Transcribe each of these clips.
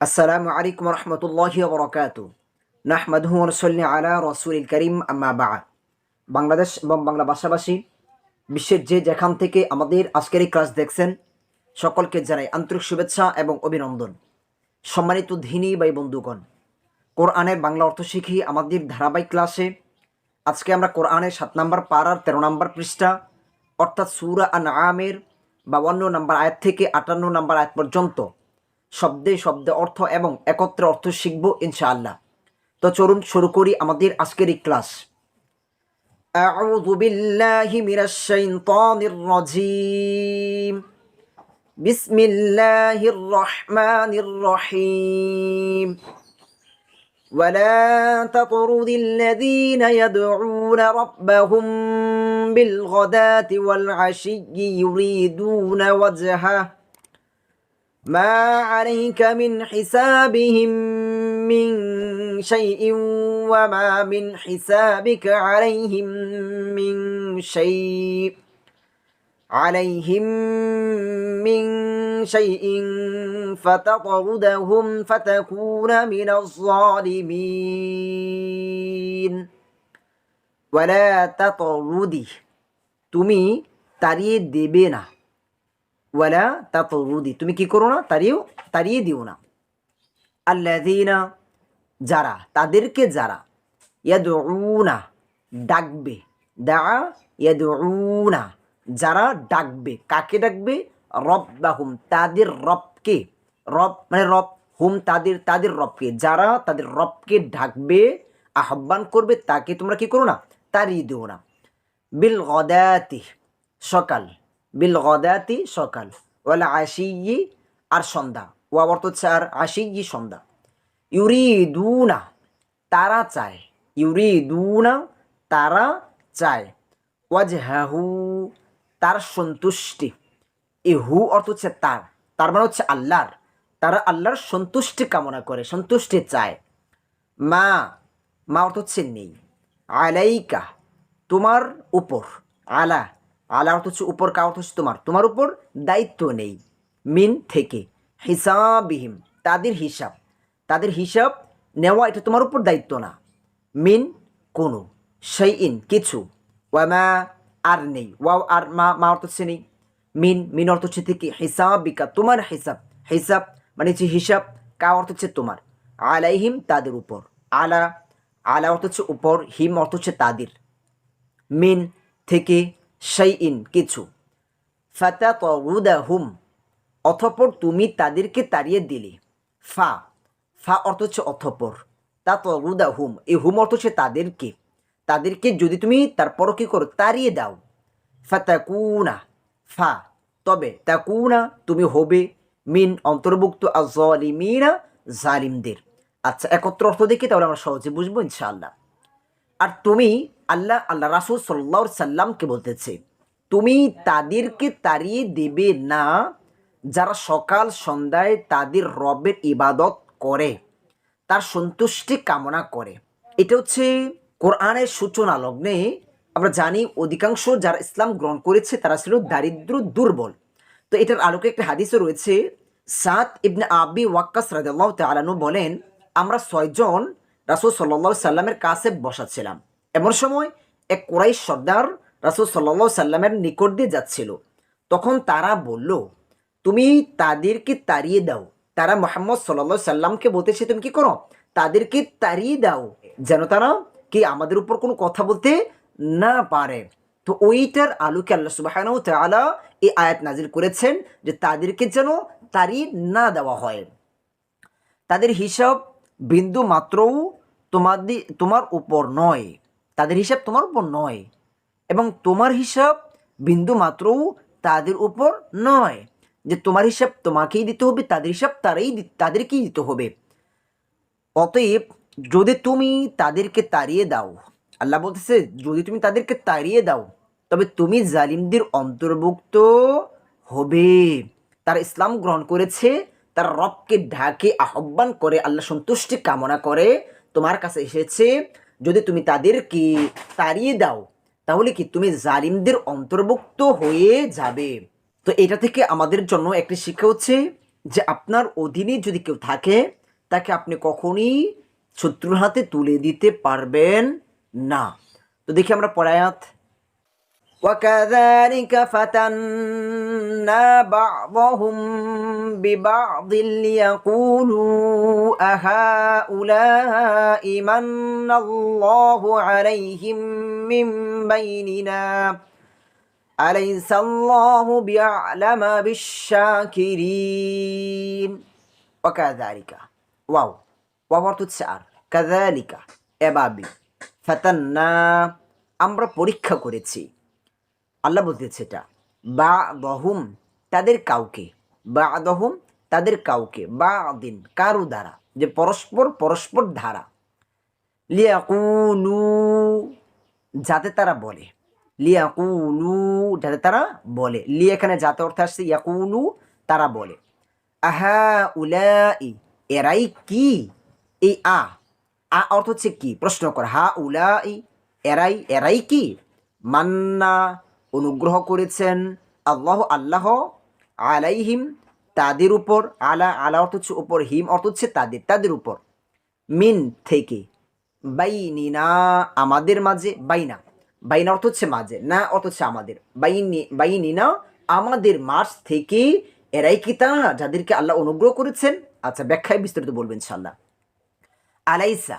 আসসালামু আলাইকুম রহমতুল্লাহি বরকাত নাহমাদহু রসল্লি আলা রসুল করিম, আম্মা বা বাংলাদেশ এবং বাংলা ভাষাভাষী বিশ্বের যে যেখান থেকে আমাদের আজকের এই ক্লাস দেখছেন, সকলকে জানাই আন্তরিক শুভেচ্ছা এবং অভিনন্দন। সম্মানিত ধিনী বাই বন্ধুগণ, কোরআনের বাংলা অর্থ শিখি আমাদের ধারাবাহিক ক্লাসে আজকে আমরা কোরআনের সাত নম্বর পাড়ার তেরো নম্বর পৃষ্ঠা, অর্থাৎ সুরা আন আমের বাউান্ন নম্বর আয়াত থেকে আটান্ন নম্বর আয়াত পর্যন্ত শব্দে শব্দে অর্থ এবং একত্রে অর্থ শিখব ইনশাআল্লাহ তো চলুন শুরু করি আমাদের আজকের এই ক্লাস أعوذ بالله من الشيطان الرجيم بسم الله الرحمن الرحيم ولا تطرد الذين يدعون ربهم بالغداة والعشي يريدون وجهه ما عليك من حسابهم من شيء وما من حسابك عليهم من شيء عليهم من شيء فتطردهم فتكون من الظالمين ولا تطردي তুমি তাড়িয়ে দেবে না ওয়ালা তাতরুদি তুমি কি করো না? তাড়িয়েও, তাড়িয়ে দিও না। আল্লাযীনা, যারা, তাদেরকে যারা ইয়াদউনা, ডাকবে। দা ইয়াদউনা, যারা ডাকবে। কাকে ডাকবে? রব্বাহুম, তাদের রবকে। রব মানে রব, হুম, তাদের তাদের রবকে। যারা তাদের রবকে ডাকবে, আহ্বান করবে, তাকে তোমরা কি করো না? তাড়িয়ে দিও না। বিল গদাতি, সকাল। বিল গদাতি সকাল ওয়ালা আশিয়ি আর সন্ধ্যা ওয়া অর্থ হচ্ছে আর আশিয়ি সন্ধ্যা ইউরিদুনা তারা চায় ইউরিদুনা তারা চায় ওয়াজহাহু তার সন্তুষ্টি এ হু অর্থ হচ্ছে তার তার মানে হচ্ছে আল্লাহর তারা আল্লাহর সন্তুষ্টি কামনা করে সন্তুষ্টি চায় মা মা অর্থ হচ্ছে নেই আলাইকা তোমার উপর আলা আলা অর্থ হচ্ছে উপর কা অর্থ হচ্ছে তোমার। তোমার উপর দায়িত্ব নেই। মিন থেকে। হিসাবিহিম। তাদের হিসাব। তাদের হিসাব নেওয়া এটা তোমার উপর দায়িত্ব না। মিন কোনো। সেই ইন কিছু ওয়ামা আর নেই। ওয়াও আর মা মা অর্থ হচ্ছে নেই। মিন মিন অর্থ হচ্ছে থেকে। হিসাবিকা, তোমার হিসাব। হিসাব মানে হচ্ছে হিসাব, কা অর্থ হচ্ছে তোমার। আলাইহিম তাদের উপর। আলা আলা অর্থ হচ্ছে উপর, হিম অর্থ হচ্ছে তাদের। মিন থেকে সেই ইন কিছু। ফাতা হুম অথপর তুমি তাদেরকে তাড়িয়ে দিলে। ফা ফা অর্থ হচ্ছে অথপর। তা তরুদা হুম এই হুম অর্থ হচ্ছে তাদেরকে। তাদেরকে যদি তুমি তারপরও কী করো, তাড়িয়ে দাও। ফাতাকুনা, ফা, তবে তা তাকুনা তুমি হবে মিন অন্তর্ভুক্ত আজলিমিনা জালিমদের। আচ্ছা একত্র অর্থ দেখি, তাহলে আমরা সহজে বুঝব, ইনশাআল্লাহ। আর তুমি আল্লাহ আল্লাহ রাসুল সাল্লা সাল্লামকে বলতেছে, তুমি তাদেরকে তাড়িয়ে দেবে না যারা সকাল সন্ধ্যায় তাদের রবের ইবাদত করে, তার সন্তুষ্টি কামনা করে। এটা হচ্ছে কোরআনের সূচনা লগ্নে আমরা জানি অধিকাংশ যারা ইসলাম গ্রহণ করেছে তারা ছিল দারিদ্র, দুর্বল। তো এটার আলোকে একটা হাদিসও রয়েছে সাত ইবনে আবি ওয়াক্কাস রাদিয়াল্লাহু তাআলানু বলেন, আমরা ছয়জন রাসূল সাল্লাল্লাহু সাল্লামের কাছে বসাছিলাম। এমন সময় এক কোরাইশ সর্দার রাসূল সাল্লাল্লাহু সাল্লামের নিকট দিয়ে যাচ্ছিল। তখন তারা বলল, তুমি তাদেরকে তাড়িয়ে দাও। তারা মোহাম্মদ সাল্লা সাল্লামকে বলতেছে, তুমি কি করো? তাদেরকে তাড়িয়ে দাও, যেন তারা কি আমাদের উপর কোনো কথা বলতে না পারে। তো ওইটার আলোকে আল্লাহ সুবাহ তালা এই আয়াত নাজির করেছেন যে তাদেরকে যেন তাড়িয়ে না দেওয়া হয়। তাদের হিসাব বিন্দু মাত্রও তোমাদের, তোমার উপর নয়। তাদের হিসাব তোমার উপর নয়। এবং তোমার হিসাব বিন্দু মাত্রও তাদের উপর নয়। যে তোমার হিসাব তোমাকেই দিতে হবে, তাদের হিসাব তারাই তাদেরকেই দিতে হবে। অতএব যদি তুমি তাদেরকে তাড়িয়ে দাও, আল্লাহ বলতেছে, যদি তুমি তাদেরকে তাড়িয়ে দাও, তবে তুমি জালিমদের অন্তর্ভুক্ত হবে। তারা ইসলাম গ্রহণ করেছে, তারা রবকে ঢাকে আহ্বান করে, আল্লাহ সন্তুষ্টি কামনা করে, তোমার কাছে এসেছে। যদি তুমি তাদেরকে তাড়িয়ে দাও, তাহলে কি তুমি জালিমদের অন্তর্ভুক্ত হয়ে যাবে? তো এটা থেকে আমাদের জন্য একটি শিক্ষা হচ্ছে যে আপনার অধীনে যদি কেউ থাকে, তাকে আপনি কখনই শত্রুর হাতে তুলে দিতে পারবেন না। তো দেখি আমরা পড়ায়াত وكذلك فتنا بعضهم ببعض ليقولوا أهؤلاء من الله عليهم من بيننا أليس الله بأعلم بالشاكرين وكذلك واو واو অর্থ আর كذلك এভাবে ফাতান্না আমরা পরীক্ষা করেছি আল্লাহ বলতেছে এটা। বা দহুম তাদের কাউকে বা দহুম তাদের কাউকে বা দিন কারু দ্বারা, যে পরস্পর পরস্পর ধারা। লিয়াকুলু যাতে তারা বলে। লিয়াকুলু যাতে তারা বলে। লি এখানে যাতে অর্থ আসছে ইয়াকুলু তারা বলে। আহা উলাই এরাই কি? এই আ। আ অর্থ হচ্ছে কি? প্রশ্ন কর। হা উলাই এরাই এরাই কি? মান্না অনুগ্রহ করেছেন আল্লাহ আল্লাহ আলাইহিম তাদের উপর, আলা আলা অর্থ হচ্ছে উপর, হিম অর্থ হচ্ছে তাদের তাদের উপর। মিন থেকে, বাইনিনা, আমাদের মাঝে, বাইনা। বাইনা অর্থ হচ্ছে মাঝে, না অর্থ হচ্ছে আমাদের। বাইনি, বাইনিনা, আমাদের মাস থেকে এরাই কি তা যাদেরকে আল্লাহ অনুগ্রহ করেছেন? আচ্ছা ব্যাখ্যায় বিস্তারিত বলবেন ইনশাল্লাহ আলাইসা,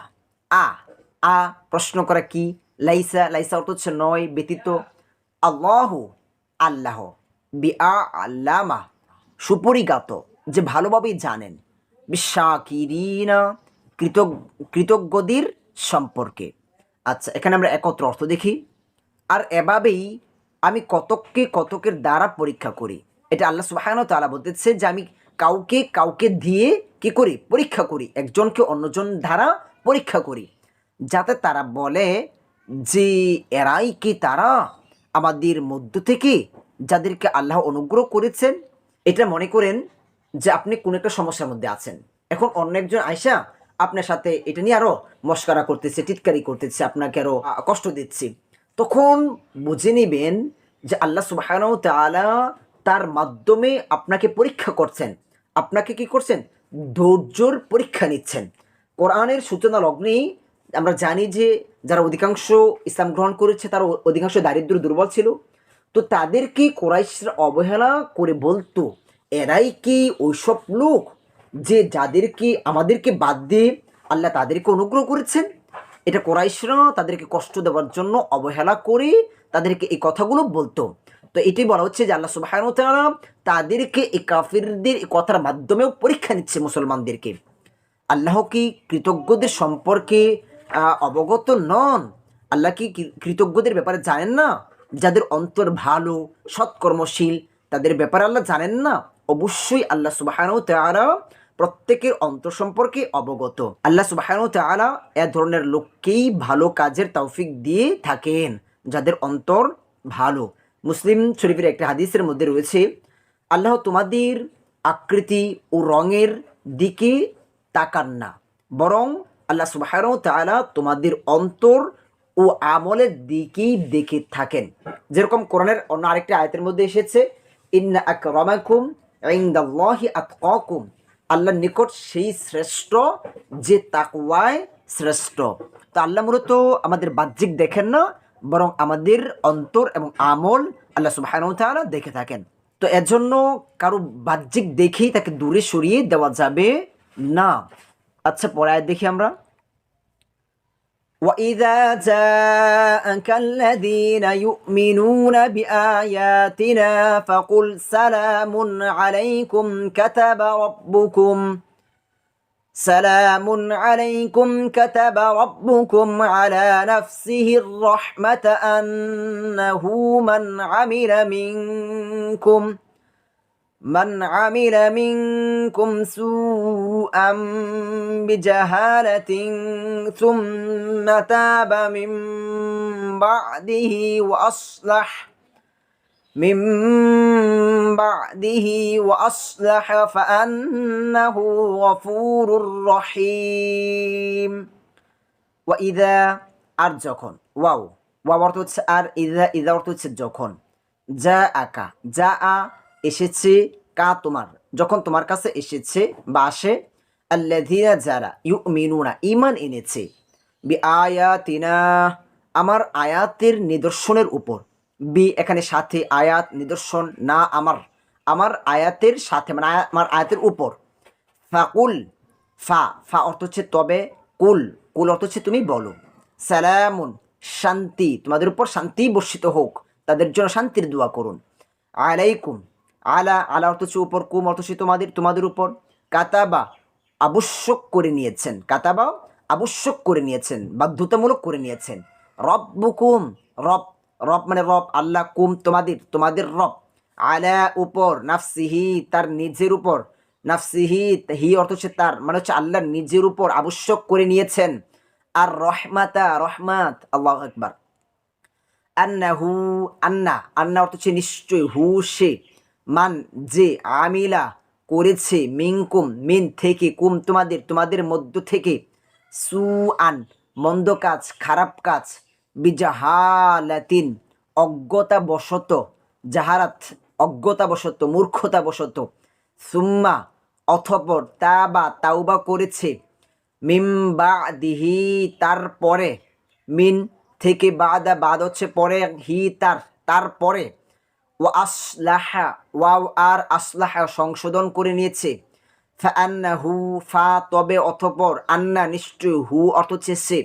আ আ, প্রশ্ন করা কি? লাইসা লাইসা অর্থ হচ্ছে নয়, ব্যতীত আল্লাহ আল্লাহ বি আ আল্লামা, সুপরিজ্ঞাত, যে ভালোভাবেই জানেন। বিশ্বাকিরিনা কৃতজ্ঞ, কৃতজ্ঞদের সম্পর্কে। আচ্ছা এখানে আমরা একত্র অর্থ দেখি। আর এভাবেই আমি কতককে কতকের দ্বারা পরীক্ষা করি। এটা আল্লাহ সুবাহান তালা বলতেছে যে আমি কাউকে কাউকে দিয়ে কি করি? পরীক্ষা করি। একজনকে অন্যজন দ্বারা পরীক্ষা করি। যাতে তারা বলে যে, এরাই কি তারা? আমাদের মধ্য থেকে যাদেরকে আল্লাহ অনুগ্রহ করেছেন, এটা মনে করেন যে আপনি কোনো একটা সমস্যার মধ্যে আছেন। এখন অন্য একজন আয়সা আপনার সাথে এটা নিয়ে আরও মস্কারা করতেছে, টিটকারি করতেছে, আপনাকে আরও কষ্ট দিচ্ছে। তখন বুঝে নেবেন যে আল্লাহ সুবাহ তাআলা তার মাধ্যমে আপনাকে পরীক্ষা করছেন। আপনাকে কি করছেন? ধৈর্যর পরীক্ষা নিচ্ছেন। কোরআনের সূচনা লগ্নেই আমরা জানি যে যারা অধিকাংশ ইসলাম গ্রহণ করেছে, তারা অধিকাংশ দারিদ্র দুর্বল ছিল। তো তাদেরকে কোরাইশরা অবহেলা করে বলতো? এরাই কি ওইসব লোক যে যাদেরকে, আমাদেরকে বাদ দিয়ে আল্লাহ তাদেরকে অনুগ্রহ করেছেন? এটা কোরাইশরা তাদেরকে কষ্ট দেওয়ার জন্য অবহেলা করে তাদেরকে এই কথাগুলো বলতো। তো এটাই বলা হচ্ছে যে আল্লাহ তাআলা তাদেরকে এই কাফিরদের এই কথার মাধ্যমেও পরীক্ষা নিচ্ছে মুসলমানদেরকে। আল্লাহ কি কৃতজ্ঞদের সম্পর্কে অবগত নন। আল্লাহ কি কৃতজ্ঞদের ব্যাপারে জানেন না? যাদের অন্তর ভালো, সৎকর্মশীল, তাদের ব্যাপারে আল্লাহ জানেন না? অবশ্যই আল্লাহ সুবাহানু তাআলা প্রত্যেকের অন্তর সম্পর্কে অবগত। আল্লাহ সুবাহানু তাআলা এ ধরনের লোককেই ভালো কাজের তৌফিক দিয়ে থাকেন, যাদের অন্তর ভালো। মুসলিম শরীফের একটা হাদিসের মধ্যে রয়েছে, আল্লাহ তোমাদের আকৃতি ও রঙের দিকে তাকান না, বরং আল্লাহ সুবাহানু তাআলা তোমাদের অন্তর ও আমলের দিকেই দেখে থাকেন। যেরকম কোরআনের অন্য আরেকটা আয়তের মধ্যে এসেছে আতকাকুম। আল্লাহর নিকট সেই শ্রেষ্ঠ যে তাকওয়ায় শ্রেষ্ঠ। তো আল্লাহ মূলত আমাদের বাহ্যিক দেখেন না, বরং আমাদের অন্তর এবং আমল আল্লাহ সুবহানাহু ওয়া দেখে থাকেন। তো এর জন্য কারও বাহ্যিক দেখেই তাকে দূরে সরিয়ে দেওয়া যাবে না। আচ্ছা পরে আয়াত দেখি আমরা وإذا جاءك الذين يؤمنون بآياتنا فقل سلام عليكم كتب ربكم سلام عليكم كتب ربكم على نفسه الرحمة أنه من عمل منكم من عمل منكم سوءا بجهالة ثم تاب من بعده وأصلح من بعده وأصلح فأنه غفور رحيم وإذا আর যখন ওয়াও ওয়াও অর্থ হচ্ছে আর ইদা ইদা অর্থ হচ্ছে যখন যা আকা যা আ এসেছে কা তোমার? যখন তোমার কাছে এসেছে বা আসে, আল্লাযীনা যারা ইউ মিনুনা ইমান এনেছে বি আয়াতিনা আমার আয়াতের নিদর্শনের উপর। বি, এখানে সাথে আয়াত নিদর্শন, না আমার আমার আয়াতের সাথে মানে আমার আয়াতের উপর। ফাকুল, ফা ফা অর্থ হচ্ছে তবে, কুল কুল অর্থ হচ্ছে তুমি বলো। সালামুন, শান্তি, তোমাদের উপর শান্তি বর্ষিত হোক, তাদের জন্য শান্তির দোয়া করুন। আলাইকুম আলা আলা অর্থ হচ্ছে উপর, কুম অর্থ তোমাদের তোমাদের উপর। কাতাবা আবশ্যক করে নিয়েছেন কাতাবা আবশ্যক করে নিয়েছেন, বাধ্যতামূলক করে নিয়েছেন। রব বুকুম রব রব মানে রব, আল্লাহ, কুম, তোমাদের তোমাদের রব। আলা উপর, নাফসিহি, তার নিজের উপর। নাফসিহি, হি অর্থ হচ্ছে তার মানে হচ্ছে আল্লাহ নিজের উপর আবশ্যক করে নিয়েছেন। আর রহমাতা, রহমাত, আল্লাহ একবার আন্নাহু, আন্না আন্না অর্থ হচ্ছে নিশ্চয়, হু, সে। মান যে আমিলা করেছে মিনকুম, মিন থেকে কুম তোমাদের তোমাদের মধ্য থেকে। সু আন মন্দ কাজ, খারাপ কাজ। বিজাহালাতিন অজ্ঞতা বশত জাহারাত অজ্ঞতা বশত মূর্খতা বশত সুম্মা, অথপর তা বা তাওবা করেছে। মিম্বা দিহি তারপরে মিন থেকে বাদা, বাদ হচ্ছে পরে, হি, তার তারপরে ও আসলাহা ওয়াও আর আসলাহা সংশোধন করে নিয়েছে। ফা আন্না হু ফা তবে অথপর আন্না নিশ্চয় হু অর্থ হচ্ছে সে।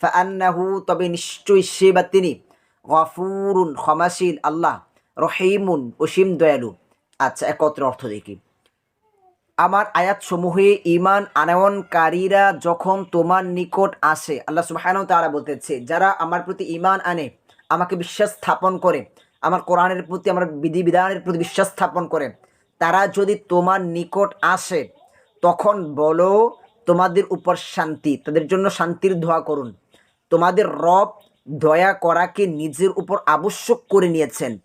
ফা আন্না হু তবে নিশ্চয়ই সে বা তিনি। গফুরুন, ক্ষমাশীল, আল্লাহ, রহিমুন, অসীম দয়ালু। আচ্ছা একত্র অর্থ দেখি। আমার আয়াতসমূহে ইমান আনয়নকারীরা যখন তোমার নিকট আসে, আল্লাহ সুবহানাহু ওয়া তাআলা বলতেছে, যারা আমার প্রতি ইমান আনে, আমাকে বিশ্বাস স্থাপন করে আমার কোরআনের প্রতি, আমার বিধিবিধানের প্রতি বিশ্বাস স্থাপন করে তারা যদি তোমার নিকট আসে, তখন বলো, তোমাদের উপর শান্তি। তাদের জন্য শান্তির দোয়া করুন। তোমাদের রব দয়া করাকে নিজের উপর আবশ্যক করে নিয়েছেন।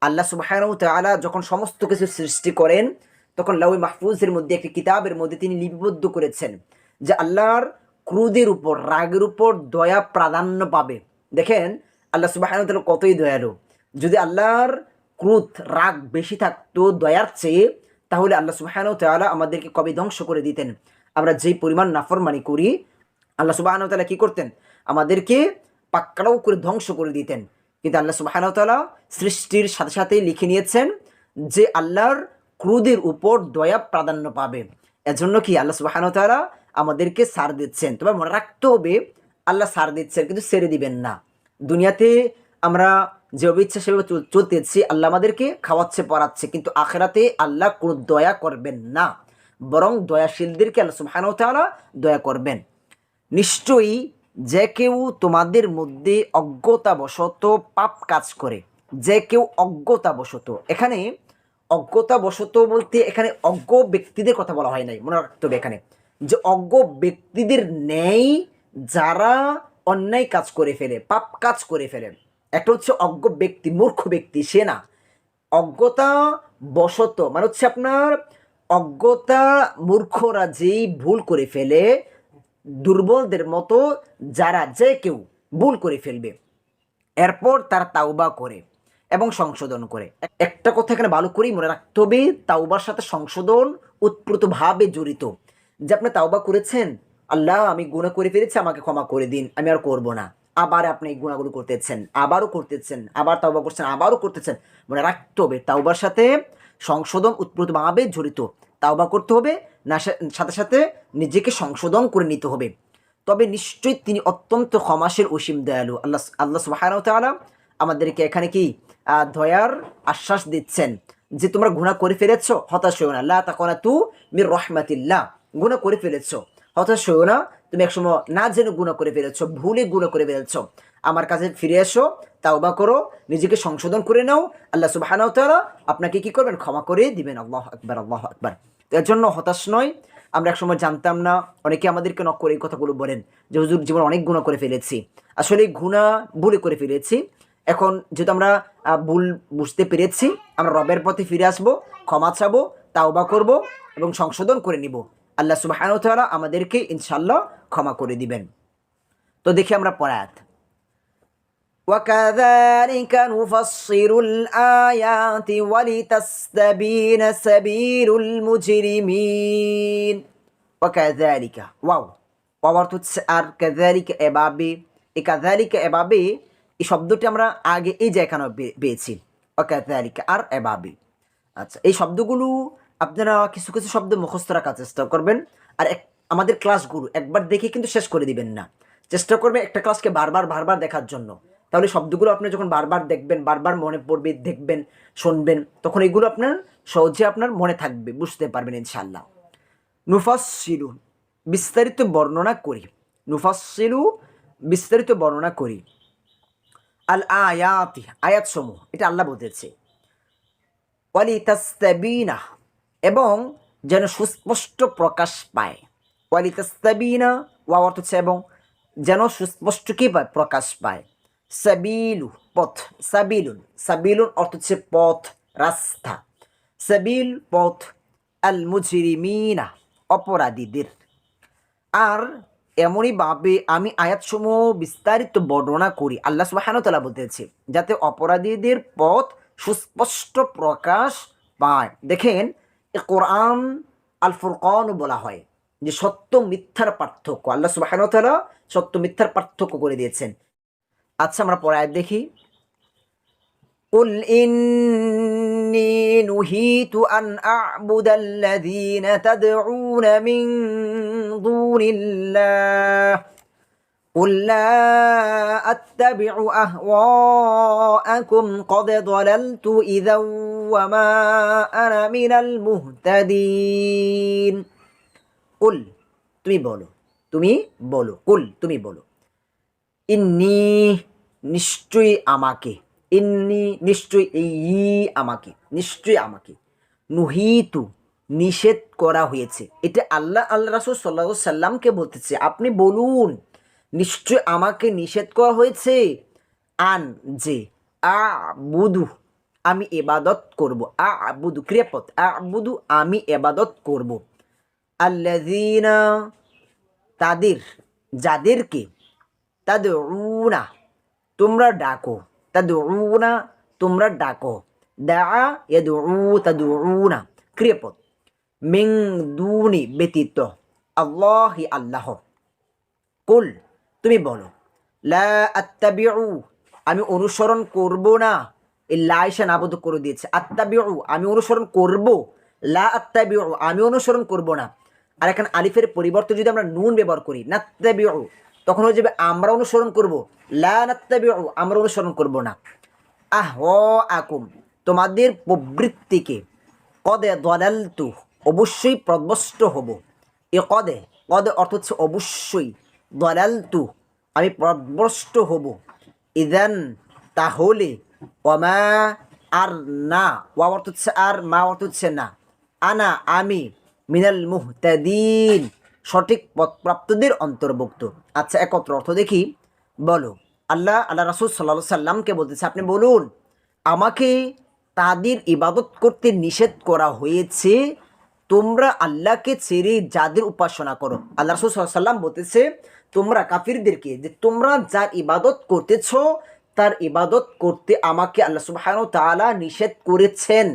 আল্লাহ সুবাহানু তাআলা যখন সমস্ত কিছু সৃষ্টি করেন, তখন লাউই মাহফুজের মধ্যে একটি কিতাবের মধ্যে তিনি লিপিবদ্ধ করেছেন যে আল্লাহর ক্রুদের উপর, রাগের উপর দয়া প্রাধান্য পাবে। দেখেন, আল্লাহ তাআলা কতই দয়ালু। যদি আল্লাহর ক্রোধ, রাগ বেশি থাকতো দয়ার চেয়ে, তাহলে আল্লাহ সুবাহানু তাআলা আমাদেরকে কবে ধ্বংস করে দিতেন? আমরা যেই পরিমাণ নাফরমানি করি, আল্লাহ সুবাহানু তাআলা কী করতেন? আমাদেরকে পাকড়াও করে ধ্বংস করে দিতেন। কিন্তু আল্লাহ সুবাহানু তাআলা সৃষ্টির সাথে সাথেই লিখে নিয়েছেন যে আল্লাহর ক্রোধের উপর দয়া প্রাধান্য পাবে। এজন্য কি আল্লাহ সুবাহানু তাআলা আমাদেরকে সার দিচ্ছেন? তবে মনে রাখতে হবে, আল্লাহ সার দিচ্ছেন, কিন্তু ছেড়ে দিবেন না। দুনিয়াতে আমরা যে অবিচ্ছা সেভাবে চলতেছি, আল্লাহ আমাদেরকে খাওয়াচ্ছে, পড়াচ্ছে, কিন্তু আখেরাতে আল্লাহ কোনো দয়া করবেন না। বরং দয়াশীলদেরকে আল্লাহ সুবহানাহু তাআলা দয়া করবেন। নিশ্চয়ই যে কেউ তোমাদের মধ্যে অজ্ঞতাবশত পাপ কাজ করে, যে কেউ অজ্ঞতাবশত। এখানে অজ্ঞতাবশত বলতে এখানে অজ্ঞ ব্যক্তিদের কথা বলা হয় নাই, মনে রাখতে হবে এখানে। যে অজ্ঞ ব্যক্তিদের নেই যারা অন্যায় কাজ করে ফেলে, পাপ কাজ করে ফেলে একটা হচ্ছে অজ্ঞ ব্যক্তি, মূর্খ ব্যক্তি, সে না। অজ্ঞতা বশত মানে হচ্ছে আপনার অজ্ঞতা মূর্খরা যেই ভুল করে ফেলে, দুর্বলদের মতো যারা যে কেউ ভুল করে ফেলবে, এরপর তার তাওবা করে এবং সংশোধন করে। একটা কথা এখানে ভালো করেই মনে রাখতে হবে, তাওবার সাথে সংশোধন উৎপ্রুতভাবে জড়িত। যে আপনি তাওবা করেছেন, আল্লাহ আমি গুণা করে ফেলেছি, আমাকে ক্ষমা করে দিন, আমি আর করব না। আবার আপনি এই গুণাগুলো করতেছেন, আবারও করতেছেন, আবার তাওবা করছেন, আবারও করতেছেন। মনে রাখতে হবে, তাওবার সাথে সংশোধন উৎপ্রুতভাবে জড়িত। তাওবা করতে হবে, না সাথে সাথে নিজেকে সংশোধন করে নিতে হবে। তবে নিশ্চয়ই তিনি অত্যন্ত ক্ষমাসের অসীম দয়ালু। আল্লাহ আল্লাহ সুবাহানাহু তাআলা আমাদেরকে এখানে কি দয়ার আশ্বাস দিচ্ছেন যে তোমরা গুনাহ করে ফেলেছো, হতাশ হইও না। লা তাকুনা তু মির রহমাতিল্লাহ। গুনাহ করে ফেলেছো, হতাশ হইও না। তুমি একসময় না জেনে গুনাহ করে ফেলেছ, ভুলে গুনাহ করে ফেলেছ, আমার কাছে ফিরে এসো, তাওবা করো, নিজেকে সংশোধন করে নাও, আল্লাহ সুবহানাহু তাআলা আপনাকে কি করবেন? ক্ষমা করে দিবেন। আল্লাহ আকবার আল্লাহ আকবার। এর জন্য হতাশ নয়, আমরা একসময় জানতাম না, অনেকে আমাদেরকে নক করে এই কথাগুলো বলেন যে, হুজুর, জীবন অনেক গুণা করে ফেলেছি। আসলে গুণা ভুলে করে ফেলেছি। এখন যেহেতু আমরা ভুল বুঝতে পেরেছি, আমরা রবের পথে ফিরে আসব, ক্ষমা চাবো, তাওবা করব এবং সংশোধন করে নিব। আল্লাহ সুবহানাহু ওয়া তাআলা আমাদেরকে ইনশাল্লাহ ক্ষমা করে দিবেন তো দেখি আমরা পরায়াত وكذلك نفصل الآيات ولتستبين سبيل المجرمين وكذلك واو ওয়াও অর্থ হচ্ছে আর কাযালিকা এভাবে এই কাযালিকা এভাবে এই শব্দটি আমরা আগে এই জায়গায় পে- পেয়েছি অকাযালিকা আর এভাবে আচ্ছা এই শব্দগুলো আপনারা কিছু কিছু শব্দ মুখস্থ রাখার চেষ্টা করবেন। আর এক আমাদের ক্লাসগুলো একবার দেখে কিন্তু শেষ করে দিবেন না। চেষ্টা করবেন একটা ক্লাসকে বারবার বারবার দেখার জন্য। তাহলে শব্দগুলো আপনি যখন বারবার দেখবেন, বারবার মনে পড়বে, দেখবেন, শুনবেন, তখন এগুলো আপনার সহজে আপনার মনে থাকবে, বুঝতে পারবেন ইনশাল্লাহ নুফাসিলু বিস্তারিত বর্ণনা করি। নুফাসিলু বিস্তারিত বর্ণনা করি। আল আয়াতি আয়াত সমূহ এটা আল্লাহ বলতেছে। ওয়ালি তাস্তাবিনা এবং যেন সুস্পষ্ট প্রকাশ পায়। ওয়ালি তাস্তাবিনা ওয়া অর্থ হচ্ছে এবং যেন সুস্পষ্ট কী পায়? প্রকাশ পায়। সাবিলু, পথ, সাবিলুন। সাবিলুন অর্থ হচ্ছে পথ, রাস্তা। সাবিল, পথ আল মুজরিমিনা অপরাধীদের। আর এমনইভাবে আমি আয়াতসমূহ বিস্তারিত বর্ণনা করি। আল্লাহ সুবাহান তালা বলতেছে, যাতে অপরাধীদের পথ সুস্পষ্ট প্রকাশ পায়। দেখেন কোরআন আল ফুরকান বলা হয় যে সত্য মিথ্যার পার্থক্য আল্লাহ সুবাহান তালা সত্য মিথ্যার পার্থক্য করে দিয়েছেন আচ্ছা আমরা পরে আয়াত দেখি قل إني نهيت أن أعبد الذين تدعون من دون الله قل لا أتبع أهواءكم قد ضللت إذا وما أنا من المهتدين قل তুমি বলো তুমি বলো কুল তুমি বলো ইন্নি নিশ্চয়ই আমাকে ইন্নি নিশ্চয়ই এই ই আমাকে নিশ্চয়ই আমাকে নুহিতু নিষেধ করা হয়েছে এটা আল্লাহ আল্লাহ রাসুল সাল্লাহ সাল্লামকে বলতেছে আপনি বলুন নিশ্চয় আমাকে নিষেধ করা হয়েছে আন যে আ বুধু আমি এবাদত করব। আ বুধু ক্রিয়াপদ আ বুধু আমি এবাদত করব। আল্লাযীনা, তাদের, যাদেরকে তাদউনা, তোমরা ডাকো। তাদউনা, তোমরা ডাকো। দা ইয়াদউ তাদউনা। ক্রিয়াপদ মিং দুনি ব্যতীত। আল্লাহি আল্লাহ। কুল, তুমি বলো। লা আত্তাবিউ, আমি অনুসরণ করব না। এই এসে করে দিয়েছে। আত্তাবিউ, আমি অনুসরণ করব? লা আত্তাবিউ, আমি অনুসরণ করব না। আর এখানে আলিফের পরিবর্তে যদি আমরা নুন ব্যবহার করি, নাত্তাবিউ, তখন হয়ে যাবে আমরা অনুসরণ করব। লা নাত্তাবিউ, আমরা অনুসরণ করব না। আহ আকুম তোমাদের প্রবৃত্তিকে, কদে দলালতু, অবশ্যই প্রদ্বষ্ট হব। এ কদে কদে অর্থ হচ্ছে অবশ্যই, দলালতু, আমি প্রদ্বষ্ট হব। ইদান, তাহলে অমা আর না ওয়া অর্থ হচ্ছে আর, মা অর্থ হচ্ছে না। আনা আমি মিনাল মুহতাদিন, সঠিক পথপ্রাপ্তদের অন্তর্ভুক্ত। আচ্ছা একত্র অর্থ দেখি। বলো, আল্লাহ আল্লাহ রাসুল সাল্লাহ সাল্লামকে বলতেছে? আপনি বলুন, আমাকে তাদের ইবাদত করতে নিষেধ করা হয়েছে, তোমরা আল্লাহকে ছেড়ে যাদের উপাসনা করো। আল্লাহ রসুল সাল্লাম বলতেছে, তোমরা কাফিরদেরকে, যে তোমরা যার ইবাদত করতেছ তার ইবাদত করতে আমাকে আল্লাহ সুবাহান তাআলা নিষেধ করেছেন।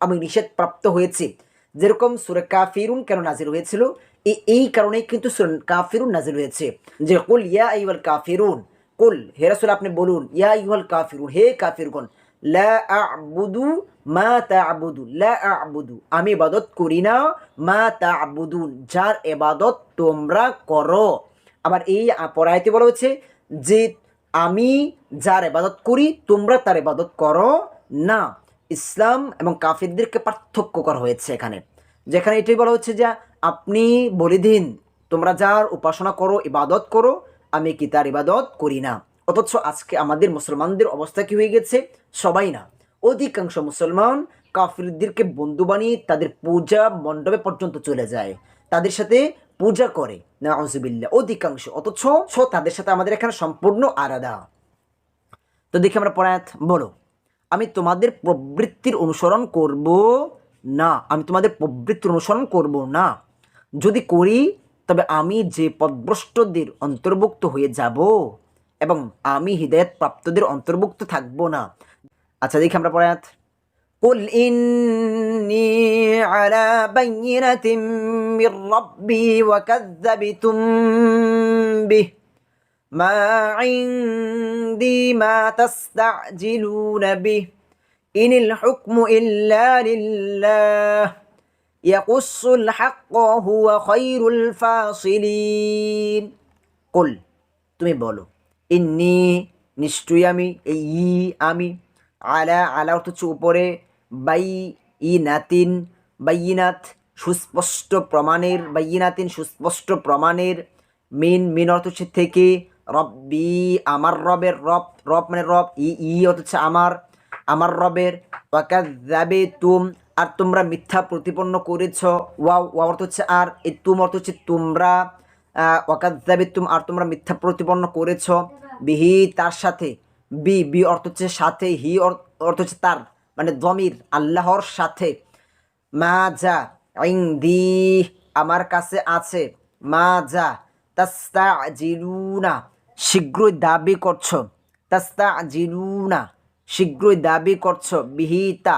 আমি নিষেধ প্রাপ্ত হয়েছি। যেরকম সুরে কাফিরুন কেন নাজির হয়েছিল? এই কারণেই কিন্তু সুরে কাফিরুন নাজির হয়েছে। যে কুল, ইয়া আইওয়াল কাফিরুন, কুল, হে রাসূল আপনি বলুন, ইয়া আইওয়াল কাফিরুন, হে কাফিরগণ, লা আ'বুদু মা তা'বুদু, লা আ'বুদু, আমি ইবাদত করি না, মা তা'বুদুন যার ইবাদত তোমরা করো। আবার এই পরায়তে বলা হচ্ছে যে আমি যার ইবাদত করি, তোমরা তার ইবাদত করো না। ইসলাম এবং কাফিরদেরকে পার্থক্য করা হয়েছে এখানে। যেখানে এটাই বলা হচ্ছে যে, আপনি বলে দিন তোমরা যার উপাসনা করো, ইবাদত করো, আমি কি তার ইবাদত করি না। অথচ আজকে আমাদের মুসলমানদের অবস্থা কি হয়ে গেছে? সবাই না। অধিকাংশ মুসলমান কাফিরদেরকে বন্ধু বানিয়ে তাদের পূজা মণ্ডপে পর্যন্ত চলে যায়। তাদের সাথে পূজা করে। না অধিকাংশ, অথচ তাদের সাথে আমাদের এখানে সম্পূর্ণ আলাদা। তো দেখি আমরা পরায়াত বলো। আমি তোমাদের প্রবৃত্তির অনুসরণ করব না। আমি তোমাদের প্রবৃত্তির অনুসরণ করব না। যদি করি, তবে আমি যে পদভ্রষ্টদের অন্তর্ভুক্ত হয়ে যাব এবং আমি হৃদায়ত প্রাপ্তদের অন্তর্ভুক্ত থাকব না। আচ্ছা দেখি আমরা পরে আয়াত। قل إني على بينة من ربي وكذبتم به ما عندي ما تستعجلون به إن الحكم إلا لله يقص الحق وهو خير الفاصلين قل তুমি বলো ইন্নি নিশ্চয়ই আমি এই ই আমি আলা আলা অর্থ হচ্ছে উপরে বাই ই নাতিন বাইনাত সুস্পষ্ট প্রমাণের, বাইনাতিন সুস্পষ্ট প্রমাণের মিন মিন অর্থ হচ্ছে থেকে, রব্বি আমার রবের রব রব মানে রব, ই ই অর্থ হচ্ছে আমার আমার রবের যাবে তুম আর তোমরা মিথ্যা প্রতিপন্ন করেছ ওয়া ওয়া অর্থ হচ্ছে আর এই তুম অর্থ হচ্ছে তোমরা ওয়াকাত যাবে তুম আর তোমরা মিথ্যা প্রতিপন্ন করেছ, বিহি তার সাথে, বি বি অর্থ হচ্ছে সাথে, হি অর- অর্থ হচ্ছে তার। মানে দমির, আল্লাহর সাথে। মা যা ইংদি আমার কাছে আছে। মা যা তাস্তা জিলুনা শীঘ্রই দাবি করছ। তাস্তা জিলুনা শীঘ্রই দাবি করছ। বিহিতা,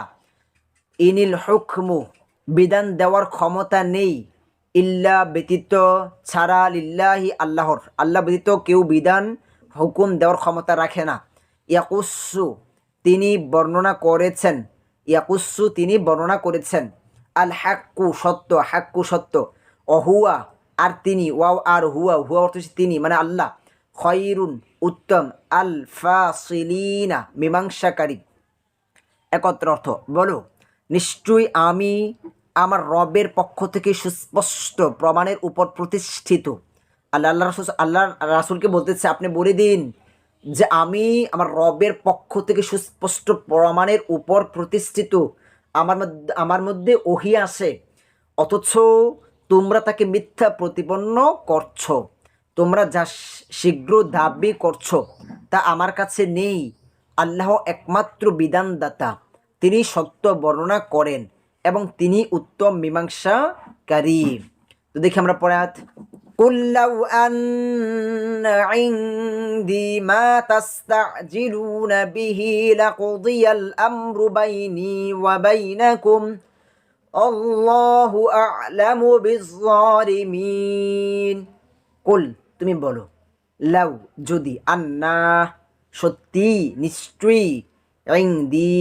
ইনিল হুকমু, বিধান দেওয়ার ক্ষমতা নেই। ইল্লা ব্যতীত ছাড়া লিল্লাহি আল্লাহর। আল্লাহ ব্যতীত কেউ বিধান, হুকুম দেওয়ার ক্ষমতা রাখে না। ইয়াকুসু তিনি বর্ণনা করেছেন। ইয়াকুসু তিনি বর্ণনা করেছেন। আল হাক্কু সত্য হাক্কু সত্য। অহুয়া, আর তিনি, ওয়াও, আর হুয়া হুয়া অর্থ তিনি মানে আল্লাহ। খয়রুন, উত্তম। আল ফাসিলিনা, মীমাংসাকারী। একত্র অর্থ, বলো, নিশ্চয়ই আমি আমার রবের পক্ষ থেকে সুস্পষ্ট প্রমাণের উপর প্রতিষ্ঠিত। আল্লাহ আল্লাহ রাসুল, আল্লাহ রাসুলকে বলতেছে, আপনি বলে দিন যে আমি আমার রবের পক্ষ থেকে সুস্পষ্ট প্রমাণের উপর প্রতিষ্ঠিত, আমার আমার মধ্যে ওহি আসে, অথচ তোমরা তাকে মিথ্যা প্রতিপন্ন করছ, তোমরা যা শীঘ্র দাবি করছ তা আমার কাছে নেই। আল্লাহ একমাত্র বিধানদাতা, তিনি সত্য বর্ণনা করেন এবং তিনি উত্তম মীমাংসাকারী। তো দেখি আমরা পরে قل لو أن عندي ما تستعجلون به لقضي الأمر بيني وبينكم الله أعلم بالظالمين কুল তুমি বলো লাউ যদি আন্না সত্যি নিশ্চয়ই ইংদি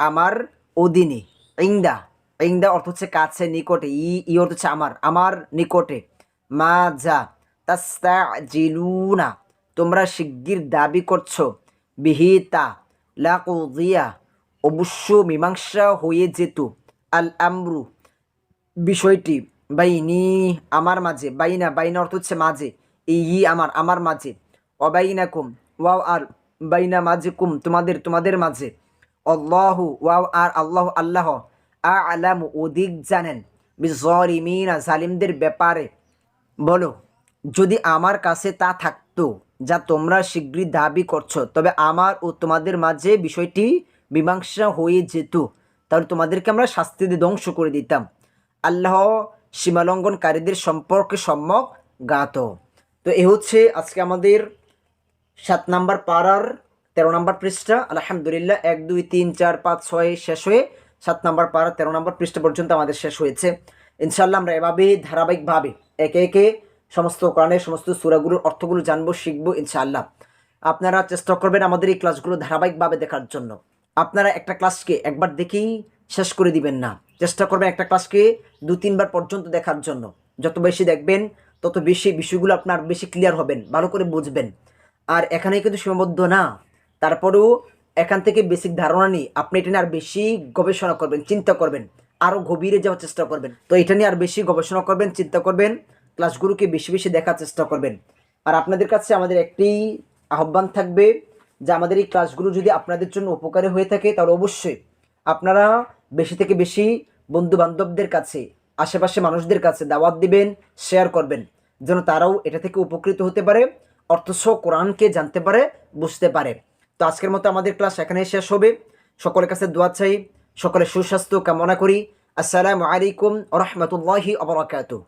আমার অধীনে ইংদা ইংদা অর্থ হচ্ছে কাছে নিকটে ই ই অর্থ হচ্ছে আমার আমার নিকটে মা যা তাস্তা জিলুনা তোমরা শিগগির দাবি করছ, বিহিতা লাকুদিয়া অবশ্য মীমাংসা হয়ে যেত। আল আমরু, বিষয়টি বাইনি আমার মাঝে, বাইনা বাইনা অর্থ হচ্ছে মাঝে ই আমার আমার মাঝে। অবাইনা কুম ওয়াও আর বাইনা মাঝে কুম তোমাদের তোমাদের মাঝে। অল্লাহু ওয়াও আর আল্লাহ আল্লাহ আলাম, অধিক জানেন। বিজরিমিনা জালিমদের ব্যাপারে বলো, যদি আমার কাছে তা থাকতো যা তোমরা শীঘ্রই দাবি করছ, তবে আমার ও তোমাদের মাঝে বিষয়টি মীমাংসা হয়ে যেত, তাহলে তোমাদেরকে আমরা শাস্তি দিয়ে ধ্বংস করে দিতাম। আল্লাহ সীমালঙ্ঘনকারীদের সম্পর্কে সম্যক জ্ঞাত। তো এ হচ্ছে আজকে আমাদের সাত নাম্বার পাড়ার তেরো নাম্বার পৃষ্ঠা। আলহামদুলিল্লাহ, এক, দুই, তিন, চার, পাঁচ, ছয় শেষ হয়ে সাত নাম্বার পাড়া তেরো নাম্বার পৃষ্ঠা পর্যন্ত আমাদের শেষ হয়েছে। ইনশাল্লাহ আমরা এভাবে ধারাবাহিকভাবে একে একে সমস্ত কোরআনের সমস্ত সুরাগুলোর অর্থগুলো জানব, শিখব, ইনশাআল্লাহ। আপনারা চেষ্টা করবেন আমাদের এই ক্লাসগুলো ধারাবাহিকভাবে দেখার জন্য। আপনারা একটা ক্লাসকে একবার দেখেই শেষ করে দিবেন না। চেষ্টা করবেন একটা ক্লাসকে দু, তিনবার পর্যন্ত দেখার জন্য। যত বেশি দেখবেন, তত বেশি বিষয়গুলো আপনার বেশি ক্লিয়ার হবেন, ভালো করে বুঝবেন। আর এখানে কিন্তু সীমাবদ্ধ না। তারপরেও এখান থেকে বেসিক ধারণা নিয়ে আপনি এটা নিয়ে আর বেশি গবেষণা করবেন, চিন্তা করবেন। আরও গভীরে যাওয়ার চেষ্টা করবেন। তো এটা নিয়ে আর বেশি গবেষণা করবেন, চিন্তা করবেন। ক্লাসগুলোকে বেশি বেশি দেখার চেষ্টা করবেন। আর আপনাদের কাছে আমাদের একটি আহ্বান থাকবে যে আমাদের এই ক্লাসগুলো যদি আপনাদের জন্য উপকারী হয়ে থাকে, তাহলে অবশ্যই আপনারা বেশি থেকে বেশি বন্ধু বান্ধবদের কাছে, আশেপাশে মানুষদের কাছে দাওয়াত দিবেন, শেয়ার করবেন, যেন তারাও এটা থেকে উপকৃত হতে পারে অর্থস কোরআনকে জানতে পারে, বুঝতে পারে। তো আজকের মতো আমাদের ক্লাস এখানে শেষ হবে। সকলের কাছে দোয়া চাই, সকলের সুস্বাস্থ্য কামনা করি। আসসালামু আলাইকুম রহমতুল্লাহি আবরাকাতুহ